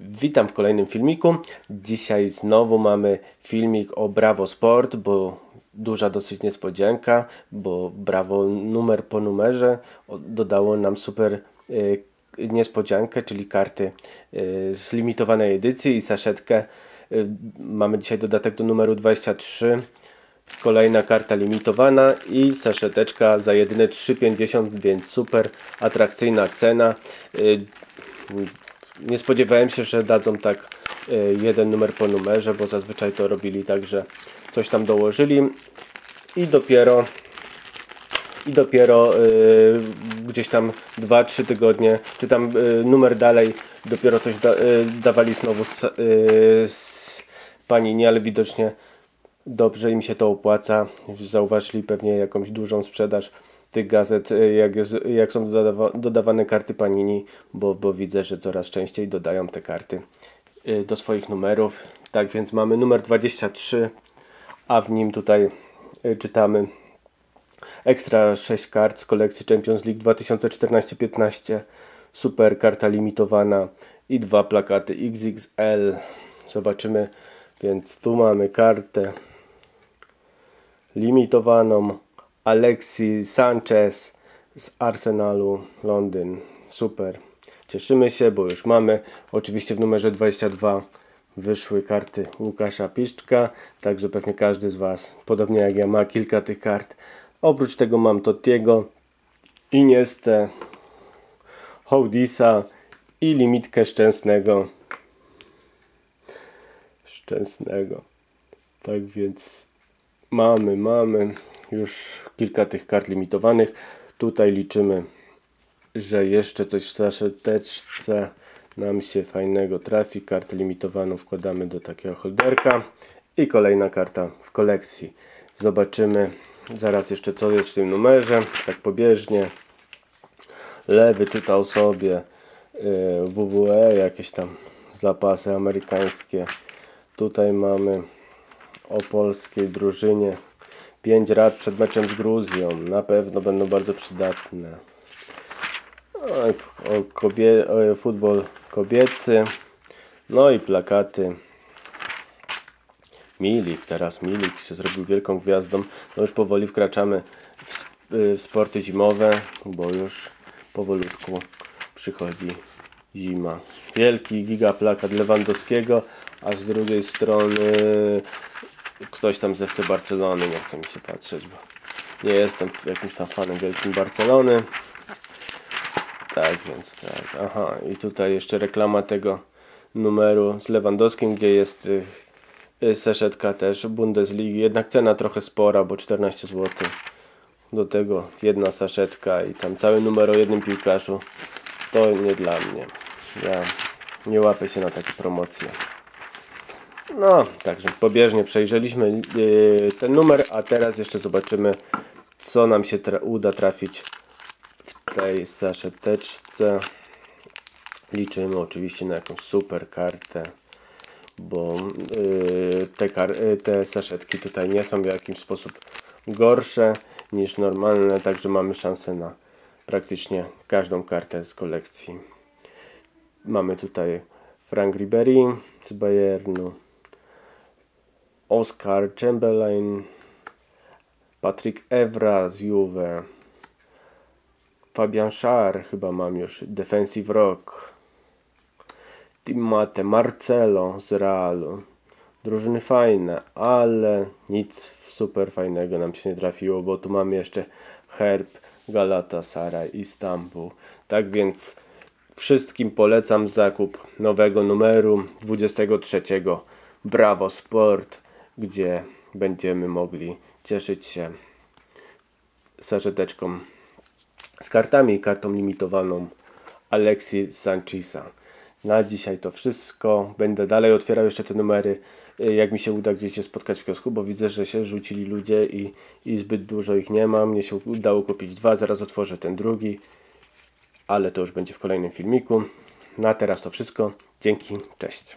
Witam w kolejnym filmiku. Dzisiaj znowu mamy filmik o Bravo Sport, bo duża dosyć niespodzianka, bo Bravo numer po numerze dodało nam super y, niespodziankę, czyli karty y, z limitowanej edycji i saszetkę. Y, mamy dzisiaj dodatek do numeru 23. Kolejna karta limitowana i saszeteczka za jedyne 3,50, więc super atrakcyjna cena. Nie spodziewałem się, że dadzą tak y, jeden numer po numerze, bo zazwyczaj to robili tak, że coś tam dołożyli i dopiero i dopiero y, gdzieś tam 2-3 tygodnie, czy tam y, numer dalej, dopiero coś da, y, dawali znowu z, z pani nie, ale widocznie dobrze im się to opłaca. Zauważyli pewnie jakąś dużą sprzedaż tych gazet, y, jak, jest, jak są dodawa dodawane karty Panini, bo, bo widzę, że coraz częściej dodają te karty y, do swoich numerów. Tak więc mamy numer 23, a w nim tutaj y, czytamy ekstra 6 kart z kolekcji Champions League 2014-15, super karta limitowana i dwa plakaty XXL. Zobaczymy, więc tu mamy kartę limitowaną Alexi Sanchez z Arsenalu Londyn. Super. Cieszymy się, bo już mamy. Oczywiście w numerze 22 wyszły karty Łukasza Piszczka, także pewnie każdy z Was, podobnie jak ja, ma kilka tych kart. Oprócz tego mam Tottiego, Iniestę, Hołdisa i limitkę Szczęsnego. Szczęsnego. Tak więc mamy, mamy już kilka tych kart limitowanych. Tutaj liczymy, że jeszcze coś w saszeteczce nam się fajnego trafi. Kartę limitowaną wkładamy do takiego holderka i kolejna karta w kolekcji. Zobaczymy zaraz jeszcze co jest w tym numerze, tak pobieżnie. Lewy czytał sobie y, WWE, jakieś tam zapasy amerykańskie. Tutaj mamy o polskiej drużynie 5 rad przed meczem z Gruzją. Na pewno będą bardzo przydatne. O, kobie, o, futbol kobiecy. No i plakaty. Milik, teraz Milik się zrobił wielką gwiazdą. No już powoli wkraczamy w, w sporty zimowe, bo już powolutku przychodzi zima. Wielki gigaplakat Lewandowskiego, a z drugiej strony ktoś tam z FC Barcelony, nie chce mi się patrzeć, bo nie jestem jakimś tam fanem wielkim Barcelony. Tak, więc tak. Aha, i tutaj jeszcze reklama tego numeru z Lewandowskim, gdzie jest y, y, seszetka też Bundesligi. Jednak cena trochę spora, bo 14 zł. Do tego jedna saszetka i tam cały numer o jednym piłkarzu. To nie dla mnie. Ja nie łapię się na takie promocje. No, także pobieżnie przejrzeliśmy yy, ten numer, a teraz jeszcze zobaczymy, co nam się tra uda trafić w tej saszeteczce. Liczymy oczywiście na jakąś super kartę, bo yy, te, yy, te saszetki tutaj nie są w jakiś sposób gorsze niż normalne, także mamy szansę na praktycznie każdą kartę z kolekcji. Mamy tutaj Frank Ribery z Bayernu. Oscar Chamberlain, Patrick Evra z Juve, Fabian Schär chyba mam już, Defensive Rock, Timate Marcelo z Realu. Drużyny fajne, ale nic super fajnego nam się nie trafiło, bo tu mamy jeszcze Herb, Galatasaray, Istanbul. Tak więc wszystkim polecam zakup nowego numeru 23 Bravo Sport gdzie będziemy mogli cieszyć się saszeteczką z kartami i kartą limitowaną Alexi Sanchisa. Na dzisiaj to wszystko. Będę dalej otwierał jeszcze te numery, jak mi się uda gdzieś się spotkać w kiosku, bo widzę, że się rzucili ludzie i, i zbyt dużo ich nie ma. Mnie się udało kupić dwa, zaraz otworzę ten drugi, ale to już będzie w kolejnym filmiku. Na teraz to wszystko. Dzięki, cześć.